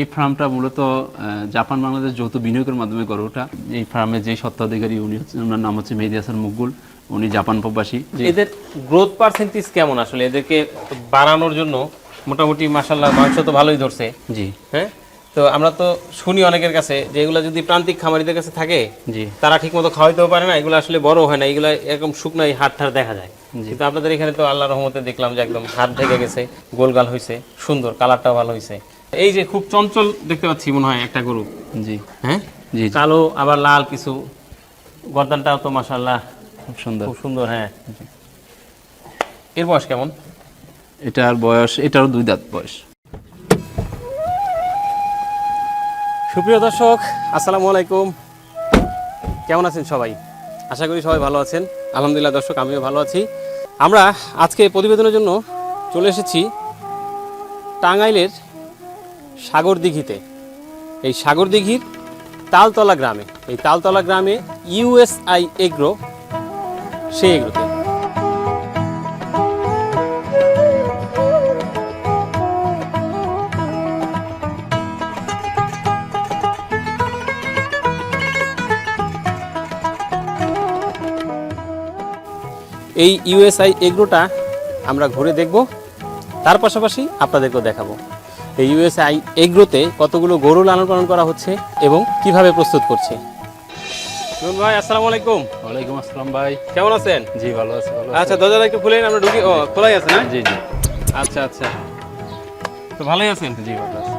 এই ফার্মটা মূলত জাপান বাংলাদেশ যৌথ বিনিয়োগের মাধ্যমে গড়ে ওঠা। এই ফার্মে যে সত্ত্বাধিকারী উনি হচ্ছে ওনার নাম হচ্ছে মেহেদি হাসান মুকবুল। উনি জাপান প্রবাসী। এদের গ্রোথ পার্সেন্টেজ কেমন আসলে? এদেরকে বাড়ানোর জন্য মোটামুটি মাসাল্লাহ মাংস তো ভালোই ধরছে। জি। হ্যাঁ? তো আমরা তো শুনি অনেকের কাছে যে এগুলো যদি প্রান্তিক খামারিদের কাছে থাকে জি। তারা ঠিকমতো খাওয়াইতেও পারে না। এগুলো আসলে বড় হয় না। এগুলো এরকম শুকনো এই হাট ঠাট দেখা যায়। কিন্তু আপনাদের এখানে তো আল্লাহ রহমতে দেখলাম যে একদম হাত ঢেকে গেছে গোলগাল হয়েছে সুন্দর কালারটাও ভালো হয়েছে এই যে খুব চঞ্চল দেখতে পাচ্ছি মনে হয় একটা গরু। জি। হ্যাঁ? জি কালো আবার লাল কিছু। গর্দানটাও তো মাসাল্লাহ খুব সুন্দর। খুব সুন্দর হ্যাঁ। এর বয়স কেমন? এটার বয়স এটারও দুই দাঁত বয়স। সুপ্রিয় দর্শক আসসালামু আলাইকুম। কেমন আছেন সবাই? আশা করি সবাই ভালো আছেন। আলহামদুলিল্লাহ দর্শক আমিও ভালো আছি। আমরা আজকে প্রতিবেদনের জন্য চলে এসেছি টাঙ্গাইলের সাগর দিঘিতে এই সাগর দিঘির তালতলা গ্রামে, এই তালতলা গ্রামে ইউএসআই এগ্রো, সে এগ্রোতে। এই ইউএসআই এগ্রোটা আমরা ঘুরে দেখব। তার পাশাপাশি আপনাদেরকেও দেখাবো। এই ইউএসআই এগ্রোতে কতগুলো গরু লালন পালন করা হচ্ছে এবং কীভাবে প্রস্তুত করছে? ভাই আসসালামু আলাইকুম। ওয়ালাইকুম আসসালাম ভাই। কেমন আছেন? জি ভালো আছি ভালো আচ্ছা দরজাটা একটু খুলেন আমরা ঢুকি। ও খোলাই আছে না? জি জি। আচ্ছা আচ্ছা। তো ভালোই আছেন? জি ভালো আছি।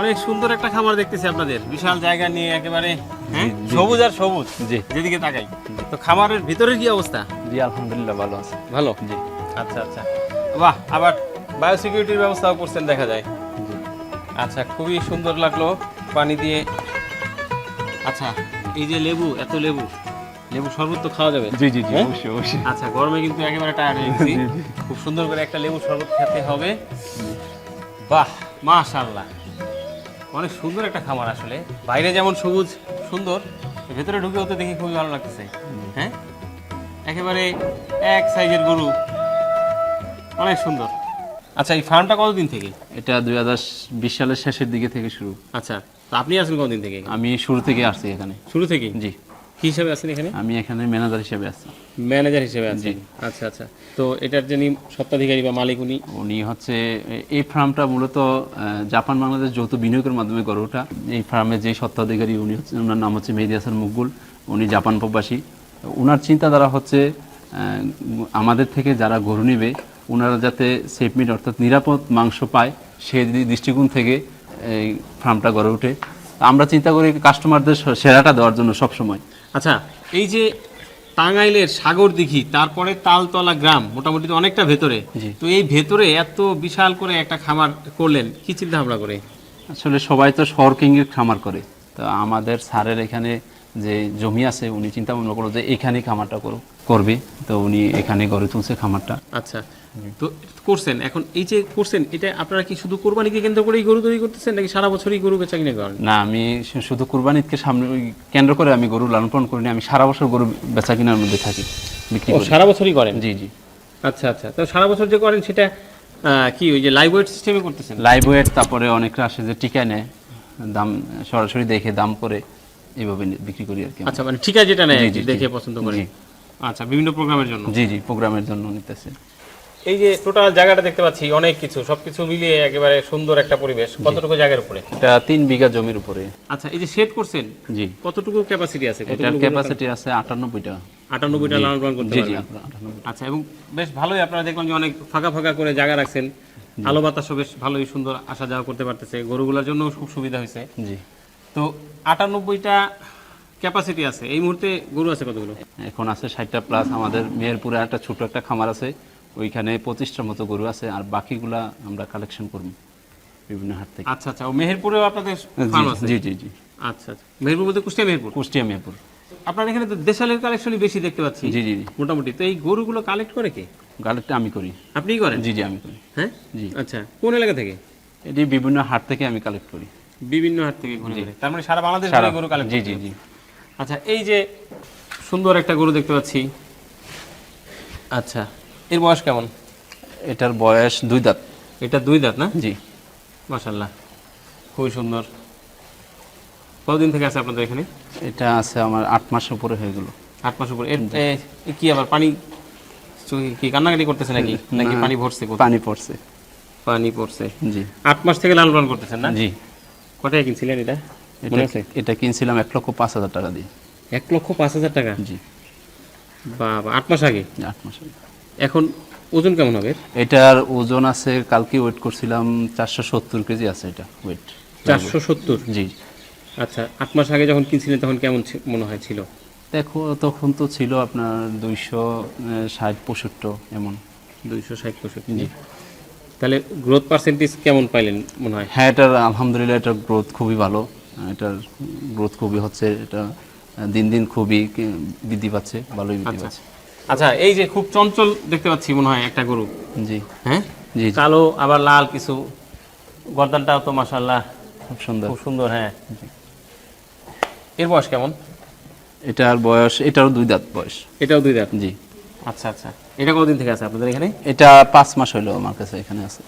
অনেক সুন্দর একটা খামার দেখতেছি আপনাদের। বিশাল জায়গা নিয়ে একেবারে হ্যাঁ। সবুজ আর সবুজ। জি। যেদিকে তাকাই। তো খামারের ভিতরের কি অবস্থা? জি আলহামদুলিল্লাহ ভালো আছে। ভালো? জি। আচ্ছা আচ্ছা। বাহ আবার বায়োসিকিউরিটির ব্যবস্থাও করছেন দেখা যায়। আচ্ছা খুবই সুন্দর লাগল পানি দিয়ে। আচ্ছা এই যে লেবু এত লেবু লেবু শরবত তো খাওয়া যাবে। জি জি জি হ্যাঁ? অবশ্যই অবশ্যই। আচ্ছা গরমে কিন্তু একেবারে টায়ার্ড হয়ে গেছি। খুব সুন্দর করে একটা লেবু শরবত খেতে হবে। বাহ মাশাল্লাহ অনেক সুন্দর একটা খামার আসলে। বাইরে যেমন সবুজ সুন্দর ভেতরে ঢুকে হতে দেখি খুবই ভালো লাগতেছে। হ্যাঁ? একেবারে এক সাইজের গরু। অনেক সুন্দর। আচ্ছা এই ফার্মটা কতদিন থেকে? এটা দুই হাজার বিশ সালের শেষের দিকে থেকে শুরু। আচ্ছা তো আপনি আছেন কতদিন থেকে? আমি শুরু থেকে আসছি এখানে। শুরু থেকে? জি। কি হিসাবে আছেন এখানে? আমি এখানে ম্যানেজার হিসেবে আছি। ম্যানেজার হিসেবে আছেন? আচ্ছা আচ্ছা। তো এটার যিনি সত্ত্বাধিকারী বা মালিক উনি? উনি হচ্ছে এই ফার্মটা মূলত জাপান বাংলাদেশ যৌথ বিনিয়োগের মাধ্যমে গড়ে ওঠা। এই ফার্মের যে সত্ত্বাধিকারী উনি হচ্ছে ওনার নাম হচ্ছে মেহেদি হাসান মুকবুল। উনি জাপান প্রবাসী। ওনার চিন্তাধারা হচ্ছে আমাদের থেকে যারা গরু নেবে ওনারা যাতে সেফ মিট অর্থাৎ নিরাপদ মাংস পায় সেই দৃষ্টিকোণ থেকে এই ফার্মটা গড়ে ওঠে। আমরা চিন্তা করি কাস্টমারদের সেরাটা দেওয়ার জন্য সবসময়। আচ্ছা এই যে টাঙ্গাইলের সাগর দিঘি তারপরে তালতলা গ্রাম মোটামুটি তো অনেকটা ভেতরে। তো এই ভেতরে এত বিশাল করে একটা খামার করলেন কি চিন্তা ভাবনা করে? আসলে সবাই তো শহর কিংয়ের খামার করে। তো আমাদের স্যারের এখানে যে জমি আছে উনি চিন্তা ভাবনা করল যে এখানেই খামারটা করো করবে। তো উনি এখানে গড়ে তুলছে খামারটা। আচ্ছা তো করছেন এখন এই যে করছেন এটা আপনারা কি শুধু কোরবানিকে কেন্দ্র করেই গরু তৈরি করতেছেন নাকি সারা বছরই গরু বেচা কিনে করেন? না আমি শুধু কোরবানিকে সামনে কেন্দ্র করে আমি গরু লালন পালন করিনি আমি সারা বছর গরু বেচা কেনার মধ্যে থাকি বিক্রি করি। সারা বছরই করেন? জি জি। আচ্ছা আচ্ছা। তো সারা বছর যে করেন সেটা কি ওই যে লাইভ ওয়েট সিস্টেমে করতেছেন? লাইভ ওয়েট তারপরে অনেকটা আসে যে টিকা নেয় দাম সরাসরি দেখে দাম করে এইভাবে বিক্রি করি আর কি আচ্ছা মানে ঠিক আছে যেটা নেয় দেখে পছন্দ করে। আচ্ছা বিভিন্ন প্রোগ্রামের জন্য? জি জি প্রোগ্রামের জন্য নিতেছে। এই যে টোটাল জায়গাটা দেখতে পাচ্ছি অনেক কিছু সবকিছু মিলিয়ে একেবারে সুন্দর একটা পরিবেশ। কতটুকু জায়গার উপরে? এটা তিন বিঘা জমির উপরে। আচ্ছা এই যে শেড করছেন জি। কতটুকু ক্যাপাসিটি আছে? এটার ক্যাপাসিটি আছে আটানব্বইটা। আটানব্বইটা লালন পালন করতে পারবেন। আচ্ছা এবং বেশ ভালোই আপনারা দেখলাম যে অনেক ফাঁকা ফাঁকা করে জায়গা রাখছেন। আলো বাতাসও বেশ ভালোই সুন্দর আসা যাওয়া করতে পারতেছে। গরুগুলোর জন্য খুব সুবিধা হয়েছে। জি। তো আটানব্বইটা ক্যাপাসিটি আছে। এই মুহূর্তে গরু আছে কতগুলো? এখন আছে ষাটটা প্লাস আমাদের মেহেরপুরে একটা ছোট একটা খামার আছে। ওইখানে পঁচিশটার মতো গরু আছে আর বাকিগুলা আমরা কালেকশন করব বিভিন্ন হাট থেকে। আচ্ছা আচ্ছা মেহেরপুরেও আপনাদের ফার্ম আছে? জি জি জি। আচ্ছা আচ্ছা। মেহেরপুর বলতে কুষ্টিয়া মেহেরপুর? কুষ্টিয়া মেহেরপুর। আপনার এখানে তো দেশালের কালেকশনই বেশি দেখতে পাচ্ছি। জি জি মোটামুটি। তো এই গরুগুলো কালেক্ট করে কে? গাড়িটা আমি করি। আপনিই করেন? জি জি আমি করি। হ্যাঁ? জি। আচ্ছা কোন এলাকা থেকে? এটি বিভিন্ন হাট থেকে আমি কালেক্ট করি। বিভিন্ন হাট থেকে ঘুরে ঘুরে তার মানে সারা বাংলাদেশ সারা- গরু কালেক্ট জি জি জি। আচ্ছা এই যে সুন্দর একটা গরু দেখতে পাচ্ছি। আচ্ছা এর বয়স কেমন? এটার বয়স দুই দাঁত। এটা দুই দাঁত না? জি। মাশাল্লাহ খুবই সুন্দর। কতদিন থেকে আছে আপনাদের এখানে? এটা আছে আমার আট মাস উপরে হয়ে গেল। আট মাস উপর। কি আবার পানি কি কান্নাকাটি করতেছে নাকি? নাকি পানি ভরছে পানি পড়ছে। পানি পড়ছে। জি। আট মাস থেকে লালন পালন করতেছেন না? জি। কটায় কিনছিলেন এটা? এটা এটা কিনছিলাম এক লক্ষ পাঁচ হাজার টাকা দিয়ে। এক লক্ষ পাঁচ হাজার টাকা? জি। বাবা আট মাস আগে? আট মাস আগে। এখন ওজন কেমন হবে? এটার ওজন আছে কালকে ওয়েট করছিলাম চারশো সত্তর কেজি আছে এটা ওয়েট চারশো সত্তর? জি। আচ্ছা আট মাস আগে যখন কিনছিলেন তখন কেমন মনে হয় ছিল? দেখো তখন তো ছিল আপনার দুইশো ষাট পঁয়ষট্টি এমন। দুইশো ষাট পঁয়ষট্টি। জি। তাহলে গ্রোথ পার্সেন্টেজ কেমন পাইলেন মনে হয়? হ্যাঁ এটার আলহামদুলিল্লাহ এটার গ্রোথ খুবই ভালো। এটার গ্রোথ খুবই হচ্ছে এটা দিন দিন খুবই বৃদ্ধি পাচ্ছে ভালোই বৃদ্ধি আচ্ছা। পাচ্ছে। আচ্ছা এই যে খুব চঞ্চল দেখতে পাচ্ছি মনে হয় একটা গরু। জি। হ্যাঁ? জি কালো আবার লাল কিছু। গর্দানটাও তো মাসাল্লাহ খুব সুন্দর। খুব সুন্দর হ্যাঁ। এর বয়স কেমন? এটার বয়স এটারও দুই দাঁত বয়স। এটাও দুই দাঁত? জি। আচ্ছা আচ্ছা। এটা কতদিন থেকে আছে আপনাদের এখানে? এটা পাঁচ মাস হলো আমার কাছে এখানে আছে।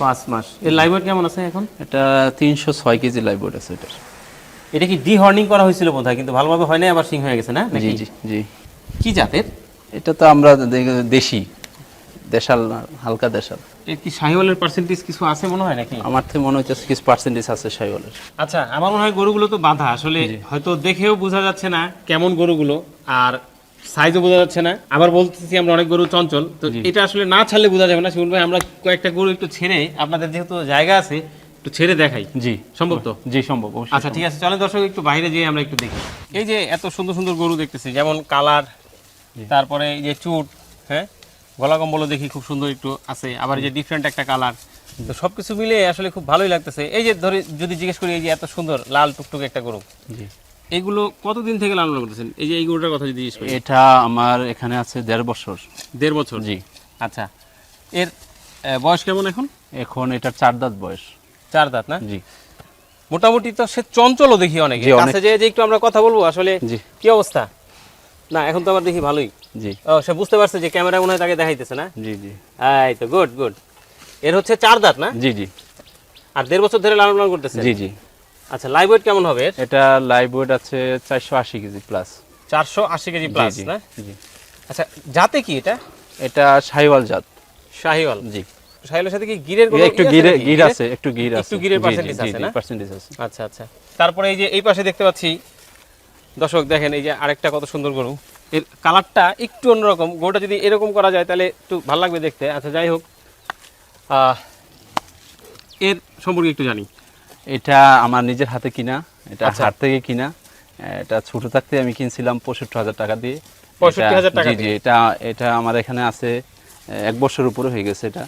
পাঁচ মাস। এর লাইভ কেমন আছে এখন? এটা তিনশো ছয় কেজি লাইভ আছে এটার। এটা কি ডিহর্নিং করা হয়েছিল বোধহয়? কিন্তু ভালোভাবে হয় না আবার সিং হয়ে গেছে না? জি জি জি। কি জাতের? এটা তো আমরা দেশি। দেশাল হালকা দেশাল। এর কি শাহিওয়ালের পার্সেন্টেজ কিছু আছে মনে হয় নাকি? আমার থেকে মনে হচ্ছে কিছু পার্সেন্টেজ আছে সাইওয়ালের আচ্ছা আমার মনে হয় গরুগুলো তো বাঁধা। আসলে হয়তো দেখেও বোঝা যাচ্ছে না কেমন গরুগুলো আর সাইজও বোঝা যাচ্ছে না। আবার বলতেছি আমরা অনেক গরু চঞ্চল। তো এটা আসলে না ছাড়লে বোঝা যাবে না। শিবুল ভাই আমরা কয়েকটা গরু একটু ছেড়ে আপনাদের যেহেতু জায়গা আছে একটু ছেড়ে দেখাই। জি। সম্ভব তো? জি সম্ভব আচ্ছা ঠিক আছে চলেন দর্শক একটু বাইরে যেয়ে আমরা একটু দেখি। এই যে এত সুন্দর সুন্দর গরু দেখতেছি যেমন কালার তারপরে এই যে চুট হ্যাঁ? গলা কম্বলও দেখি খুব সুন্দর একটু আছে। আবার এই যে ডিফারেন্ট একটা কালার তো সবকিছু মিলে আসলে খুব ভালোই লাগতেছে। এই যে ধরে যদি জিজ্ঞেস করি এই যে এত সুন্দর লাল টুকটুক একটা গরু। জি। এইগুলো কতদিন থেকে লালন করতেছেন? এই যে এই গরুটার কথা যদি জিজ্ঞেস করি। এটা আমার এখানে আছে দেড় বছর। দেড় বছর? জি। আচ্ছা। এর বয়স কেমন এখন? এখন এটার চার দাঁত বয়স। চার দাঁত না? জি। মোটামুটি তো সে চঞ্চলও দেখি অনেক। কাছে যে একটু আমরা কথা বলব আসলে কি অবস্থা? না এখন তো আবার দেখি ভালোই। জি। ও সে বুঝতে পারছে যে ক্যামেরা মনে হয় তাকে দেখাইতেছে না? জি জি। এই তো গুড গুড এর হচ্ছে চার দাঁত না? জি জি। আর দেড় বছর ধরে লালন পালন করতেছে? জি জি। আচ্ছা লাইভ ওয়েট কেমন হবে এটা লাইভ ওয়েট আছে চারশো আশি কেজি প্লাস চারশো আশি কেজি প্লাস না? জি। আচ্ছা জাতে কি এটা? এটা সাইওয়াল জাত। শাহিওয়াল। জি। শাহিওয়ালের সাথে কি গিরের কোনো একটু গিরে গির আছে একটু গির আছে। একটু গিরের percentage আছে না? পার্সেন্টেজ আছে। আচ্ছা আচ্ছা। তারপরে এই যে এই পাশে দেখতে পাচ্ছি দর্শক দেখেন এই যে আরেকটা কত সুন্দর গরু। এর কালারটা একটু অন্যরকম। গরুটা যদি এরকম করা যায় তাহলে একটু ভালো লাগবে দেখতে। আচ্ছা যাই হোক। এর সম্পর্কে একটু জানি। এটা আমার নিজের হাতে কিনা এটা আচ্ছা। হাট থেকে কিনা এটা ছোট থাকতে আমি কিনছিলাম পঁয়ষট্টি হাজার টাকা দিয়ে। পঁয়ষট্টি এটা- টাকা জি জি এটা এটা আমার এখানে আছে এক বছর উপরে হয়ে গেছে এটা।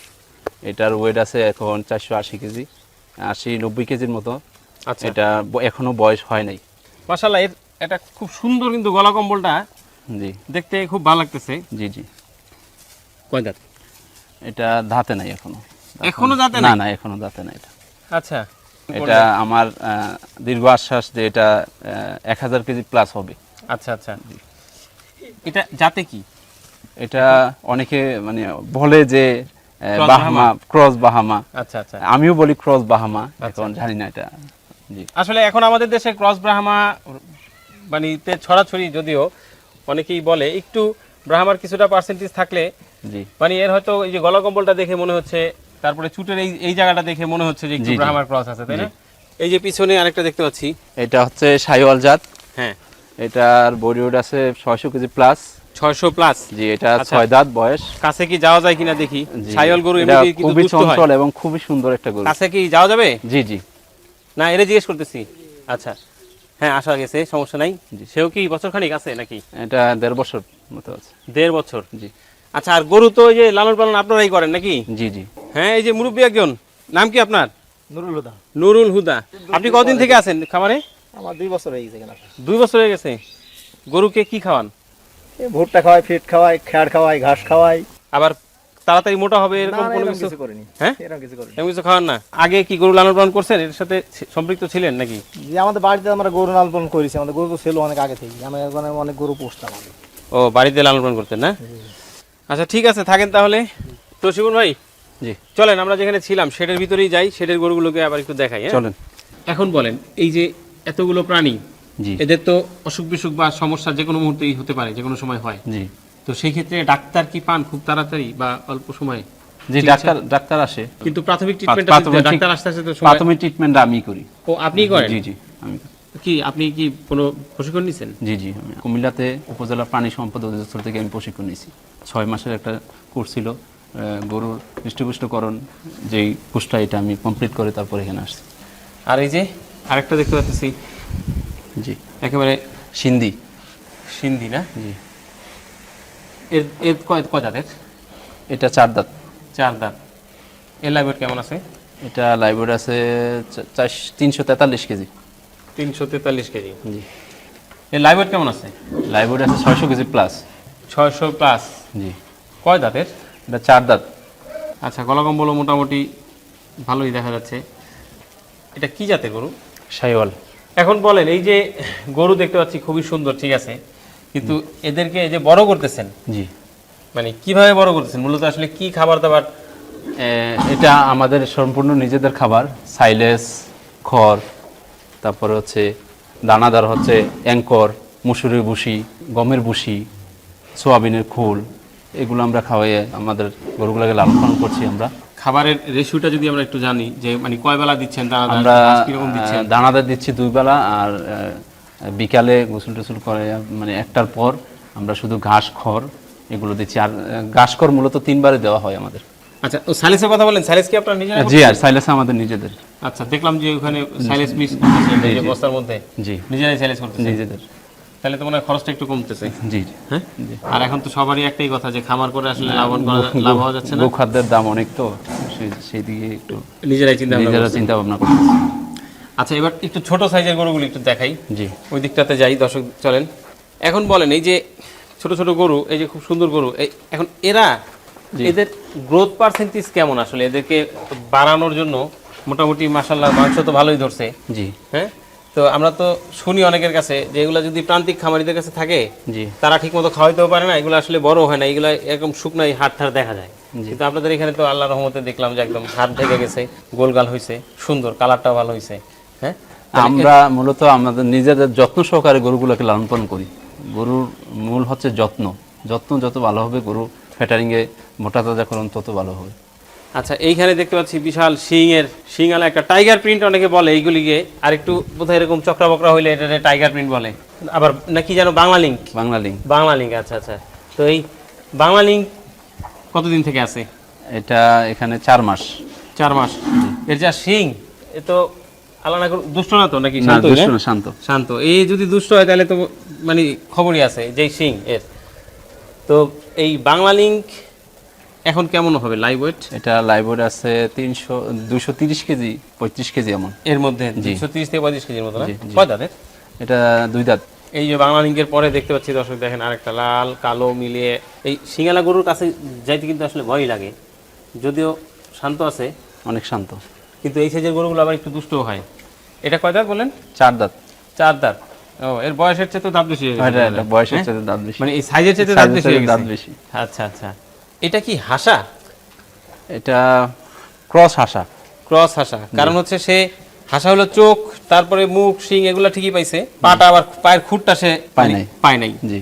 এটার ওয়েট আছে এখন চারশো আশি কেজি আশি নব্বই কেজির মতো। আচ্ছা। এটা ব- এখনও বয়স হয় নাই। মাশাল্লাহ এর এটা খুব সুন্দর কিন্তু গলা কম্বলটা জি। দেখতে খুব ভালো লাগতেছে। জি জি। কয় দাঁত? এটা দাঁতে নাই এখনও। এখনও দাঁতে না না এখনও দাঁতে নাই এটা। আচ্ছা। এটা আমার দীর্ঘ আশ্বাস যে এটা এক হাজার কেজি প্লাস হবে। আচ্ছা আচ্ছা। এটা জাতে কি? এটা অনেকে মানে বলে যে বাহামা ক্রস বাহামা। আচ্ছা আচ্ছা। আমিও বলি ক্রস বাহামা এখন জানি না এটা। জি। আসলে এখন আমাদের দেশে ক্রস ব্রাহ্মা মানে ছড়াছড়ি যদিও অনেকেই বলে একটু ব্রাহ্মার কিছুটা পার্সেন্টেজ থাকলে জি। মানে এর হয়তো এই যে গলা কম্বলটা দেখে মনে হচ্ছে তারপরে চুটের এই এই জায়গাটা দেখে মনে হচ্ছে যে একটু। ব্রাহ্মার ক্রস আছে তাই না? এই যে পিছনে আরেকটা দেখতে পাচ্ছি। এটা হচ্ছে সাইওয়াল জাত। হ্যাঁ। এটার বডি ওয়েট আছে ছয়শো কেজি প্লাস ছয়শো প্লাস জি এটা আচ্ছা। ছয় দাঁত বয়স। কাছে কি যাওয়া যায় কিনা দেখি। ছাইল গরু এমনি কিন্তু খুবই চঞ্চল এবং খুবই সুন্দর একটা গরু। কাছে কি যাওয়া যাবে? জি জি। না এরে জিজ্ঞেস করতেছি। আচ্ছা। হ্যাঁ আসা গেছে সমস্যা নাই। সেও কি বছর খানিক আছে নাকি? এটা দেড় বছর মতো আছে। দেড় বছর? জি। আচ্ছা আর গরু তো ওই যে লালন পালন আপনারাই করেন নাকি? জি জি। হ্যাঁ এই যে মুরব্বী একজন নাম কি আপনার? নুরুল হুদা। নুরুল হুদা। আপনি কতদিন থেকে আছেন খামারে? আমার দুই বছর হয়ে গেছে দুই বছর হয়ে গেছে। গরুকে কি খাওয়ান? ভুট্টা খাওয়াই ফিট খাওয়াই খ্যাড় খাওয়াই ঘাস খাওয়াই। আবার তাড়াতাড়ি মোটা হবে এরকম কোনো কিছু করিনি। হ্যাঁ? এরকম কিছু করিনি। এরকম কিছু খাওয়ান না? আগে কি গরু লালন পালন করছেন? এর সাথে সম্পৃক্ত ছিলেন নাকি? যে আমাদের বাড়িতে আমরা গরু লালন পালন করেছি আমাদের গরু তো ছিল অনেক আগে থেকে আমি ওখানে অনেক গরু পুষতাম ও বাড়িতে লালন পালন করতেন না? আচ্ছা ঠিক আছে থাকেন তাহলে। তো শিবন ভাই? জি। চলেন আমরা যেখানে ছিলাম শেডের ভিতরেই যাই শেডের গরুগুলোকে আবার একটু দেখাই হ্যাঁ? চলেন। এখন বলেন এই যে এতগুলো প্রাণী জি। এদের তো অসুখ বিসুখ বা সমস্যা যে কোনো মুহূর্তেই হতে পারে যে কোনো সময় হয়। জি। তো সেই ক্ষেত্রে ডাক্তার কি পান খুব তাড়াতাড়ি বা অল্প সময়ে? যে ডাক্তার ডাক্তার আসে। কিন্তু প্রাথমিক ট্রিটমেন্ট ডাক্তার আসতে আসতে তো প্রাথমিক ট্রিটমেন্ট আমি করি। ও আপনি করেন? জি জি আমি কি আপনি কি কোনো প্রশিক্ষণ নিছেন? জি জি আমি কুমিল্লাতে উপজেলা প্রাণী সম্পদ অধিদপ্তর থেকে আমি প্রশিক্ষণ নিয়েছি। ছয় মাসের একটা কোর্স ছিল গরুর হৃষ্টপুষ্টকরণ যেই কোর্সটা এটা আমি কমপ্লিট করে তারপর এখানে আসছি। আর এই যে আরেকটা দেখতে পাচ্ছি। জি। একেবারে সিন্ধি। সিন্ধি না? জি। এর এর কয় কয় জাতের এটা চার দাঁত। চার দাঁত। এর লাইভ কেমন আছে? এটা লাইব্রেরি আছে চার তিনশো তেতাল্লিশ কেজি। তিনশো তেতাল্লিশ কেজি। জি। এর লাইভ কেমন আছে? লাইব্রেরি আছে ছয়শো কেজি প্লাস ছয়শো প্লাস জি। কয় দাঁতের? এটা চার দাঁত। আচ্ছা গলাকম্বলও মোটামুটি ভালোই দেখা যাচ্ছে। এটা কি জাতের গরু? শাইওয়াল এখন বলেন এই যে গরু দেখতে পাচ্ছি খুবই সুন্দর ঠিক আছে। কিন্তু এদেরকে এই যে বড় করতেছেন জি। মানে কীভাবে বড় করতেছেন? মূলত আসলে কি খাবার দাবার? এটা আমাদের সম্পূর্ণ নিজেদের খাবার সাইলেস খড় তারপরে হচ্ছে দানাদার হচ্ছে অ্যাঙ্কর মুসুরির ভুসি গমের ভুসি সোয়াবিনের খোল এগুলো আমরা খাওয়াইয়ে আমাদের গরুগুলোকে লালন পালন করছি আমরা। খাবারের রেশিওটা যদি আমরা একটু জানি যে মানে কয় বেলা দিচ্ছেন দানাদার আমরা দানাদার দিচ্ছি দুই বেলা আর বিকালে গোসল টোসল করে মানে একটার পর আমরা শুধু ঘাস খড় এগুলো দিচ্ছি। আর ঘাস খড় মূলত তিনবারে দেওয়া হয় আমাদের। আচ্ছা ও সাইলেসের কথা বলেন সাইলেস কি আপনার নিজের জি আর সাইলেস আমাদের নিজেদের। আচ্ছা দেখলাম যে ওখানে সাইলেস মিক্স করতেছেন এই যে বস্তার মধ্যে। জি। নিজেরাই সাইলেস করতেছেন নিজেদের। তাহলে তো মনে হয় খরচটা একটু কমতেছে। জি হ্যাঁ? আর এখন তো সবারই একটাই কথা যে খামার করে আসলে লাভবান করা লাভ হওয়া যাচ্ছে না। গোখাদ্যের দাম অনেক তো সেই- দিকে একটু নিজেরাই চিন্তা নিজেরা চিন্তা ভাবনা করতেছি। আচ্ছা এবার একটু ছোট সাইজের গরুগুলো একটু দেখাই। জি। ওই দিকটাতে যাই দর্শক চলেন। এখন বলেন এই যে ছোট ছোট গরু এই যে খুব সুন্দর গরু এই এখন এরা এদের গ্রোথ পার্সেন্টেজ কেমন আসলে? এদেরকে বাড়ানোর জন্য মোটামুটি মাসাল্লাহ মাংস তো ভালোই ধরছে। জি। হ্যাঁ? তো আমরা তো শুনি অনেকের কাছে যে এগুলো যদি প্রান্তিক খামারিদের কাছে থাকে জি। তারা ঠিক মতো খাওয়াইতেও পারে না এগুলো আসলে বড় হয় না এগুলো এরকম শুকনাই হাট ঠাট দেখা যায়। কিন্তু আপনাদের এখানে তো আল্লাহ রহমতে দেখলাম যে একদম হাত ঢেকে গেছে গোলগাল হয়েছে সুন্দর কালারটাও ভালো হয়েছে হ্যাঁ? আমরা মূলত আমাদের নিজেদের যত্ন সহকারে গরুগুলোকে লালন পালন করি। গরুর মূল হচ্ছে যত্ন। যত্ন যত ভালো হবে গরু ফ্যাটারিংয়ে মোটা তাজাকরণ তত ভালো হবে। আচ্ছা এইখানে দেখতে পাচ্ছি বিশাল শিং এর শিঙালা একটা টাইগার প্রিন্ট অনেকে বলে এইগুলিকে। আর একটু বোধহয় এরকম চক্রা বকরা হইলে এটা টাইগার প্রিন্ট বলে। আবার নাকি যেন Bangla link Bangla link Bangla link আচ্ছা আচ্ছা। তো এই বাংলা লিঙ্ক কতদিন থেকে আছে? এটা এখানে চার মাস। চার মাস। এর যা শিং এ তো আল্লাহ না দুষ্ট না তো নাকি? না? দুষ্ট না, শান্ত। শান্ত। এই যদি দুষ্ট হয় তাহলে তো মানে খবরই আছে যেই সিং এর। তো এই বাংলা লিঙ্ক এখন কেমন হবে লাইভ ওয়েট এটা লাইব্রেরি আছে তিনশো দুশো তিরিশ কেজি পঁয়ত্রিশ কেজি এমন। এর মধ্যে দুশো তিরিশ থেকে পঁয়ত্রিশ কেজির মতো না। কয় দাঁতের? এটা দুই দাঁত। এই যে বাংলা লিঙ্কের পরে দেখতে পাচ্ছি দর্শক দেখেন আরেকটা লাল কালো মিলিয়ে। এই সিঙ্গালা গরুর কাছে যাইতে কিন্তু আসলে ভয়ই লাগে। যদিও শান্ত আছে। অনেক শান্ত। কিন্তু এই সাইজের গরুগুলো আবার একটু দুষ্টও হয়। এটা কয় দাঁত বলেন? চার দাঁত। চার দাঁত। ও এর বয়সের চেয়ে তো দাঁত বেশি হয়ে বয়সের হ্যাঁ? সাথে দাঁত বেশি। মানে এই সাইজের চেয়ে দাঁত বেশি দাঁত বেশি। আচ্ছা আচ্ছা। এটা কি হাসা? এটা ক্রস হাসা। ক্রস হাসা। কারণ হচ্ছে সে হাসা হলো চোখ তারপরে মুখ শিং এগুলো ঠিকই পাইছে। পাটা আবার পায়ের খুঁটটা সে পায় মানে নাই। পায় নাই। জি।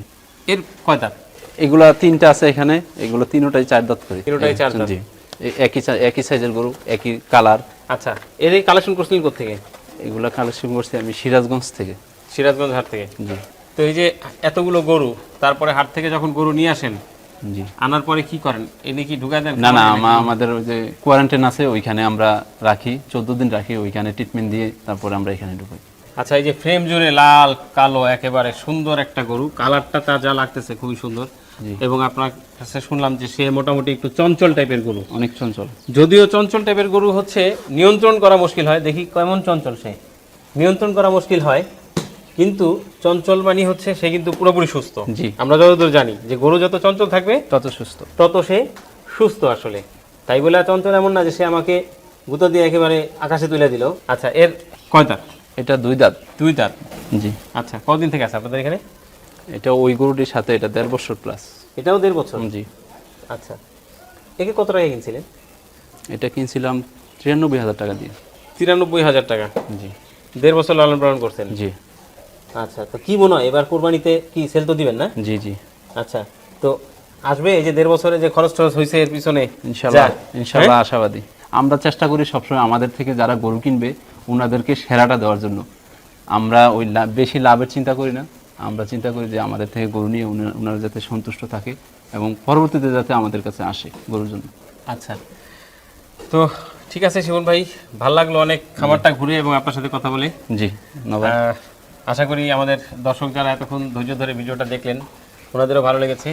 এর কয় দাঁত? এগুলা তিনটা আছে এখানে এগুলো তিনটাই চার দাঁত করে। তিনোটাই চার দাঁত। একই একই সাইজের গরু একই কালার আচ্ছা এর কালেকশন করছিলেন থেকে এগুলো কালেকশন করছি আমি সিরাজগঞ্জ থেকে। সিরাজগঞ্জ হাট থেকে? জি। তো এই যে এতগুলো গরু তারপরে হাট থেকে যখন গরু নিয়ে আসেন জি। আনার পরে কি করেন? এনে কি ঢুকায় দেন? না না আমা- আমাদের ওই যে কোয়ারেন্টাইন আছে ওইখানে আমরা রাখি চোদ্দ দিন রাখি ওইখানে ট্রিটমেন্ট দিয়ে তারপরে আমরা এখানে ঢুকাই। আচ্ছা এই যে ফ্রেম জুড়ে লাল কালো একেবারে সুন্দর একটা গরু কালারটা তার যা লাগতেছে খুবই সুন্দর। এবং আপনার কাছে শুনলাম যে সে মোটামুটি একটু চঞ্চল টাইপের গরু। অনেক চঞ্চল। যদিও চঞ্চল টাইপের গরু হচ্ছে নিয়ন্ত্রণ করা মুশকিল হয়। দেখি কেমন চঞ্চল সে। নিয়ন্ত্রণ করা মুশকিল হয় কিন্তু চঞ্চল মানে হচ্ছে সে কিন্তু পুরোপুরি সুস্থ। জি। আমরা যতদূর জানি যে গরু যত চঞ্চল থাকবে তত সুস্থ। তত সে সুস্থ আসলে। তাই বলে চঞ্চল এমন না যে সে আমাকে গুঁতো দিয়ে একেবারে আকাশে তুলে দিল। আচ্ছা এর কয় দাঁত? এটা দুই দাঁত। দুই দাঁত? জি। আচ্ছা কতদিন থেকে আছে আপনাদের এখানে? এটা ওই গরুটির সাথে এটা দেড় বছর প্লাস এটাও দেড় বছর? জি। আচ্ছা। একে কত টাকা কিনছিলেন? এটা কিনছিলাম তিরানব্বই হাজার টাকা দিয়ে। তিরানব্বই হাজার টাকা? জি। দেড় বছর লালন পালন করছেন? জি। আচ্ছা তো কি মনে হয় এবার কোরবানিতে কি সেল তো দিবেন না? জি জি। আচ্ছা তো আসবে এই যে দেড় বছরে যে খরচ টরচ হয়েছে এর পিছনে? ইনশাল্লাহ যা, ইনশাল্লাহ আশাবাদী। আমরা চেষ্টা করি সবসময় আমাদের থেকে যারা গরু কিনবে ওনাদেরকে সেরাটা দেওয়ার জন্য। আমরা ওই বেশি লাভের চিন্তা করি না। আমরা চিন্তা করি যে আমাদের থেকে গরু নিয়ে ওনারা যাতে সন্তুষ্ট থাকে এবং পরবর্তীতে যাতে আমাদের কাছে আসে গরুর জন্য। আচ্ছা। তো ঠিক আছে শিবন ভাই ভালো লাগল অনেক খাবারটা ঘুরে এবং আপনার সাথে কথা বলে। জি আশা করি আমাদের দর্শক যারা এতক্ষণ ধৈর্য ধরে ভিডিওটা দেখলেন ওনাদেরও ভালো লেগেছে।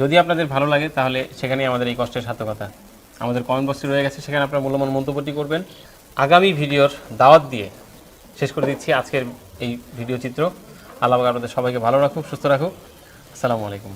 যদি আপনাদের ভালো লাগে তাহলে সেখানেই আমাদের এই কষ্টের সার্থকতা। আমাদের কমেন্ট বক্সটি রয়ে গেছে সেখানে আপনার মূল্যবান মন্তব্যটি করবেন। আগামী ভিডিওর দাওয়াত দিয়ে শেষ করে দিচ্ছি আজকের এই ভিডিও চিত্র। আল্লাহ আপনাদের সবাইকে ভালো রাখুক সুস্থ রাখুক। আসসালামু আলাইকুম।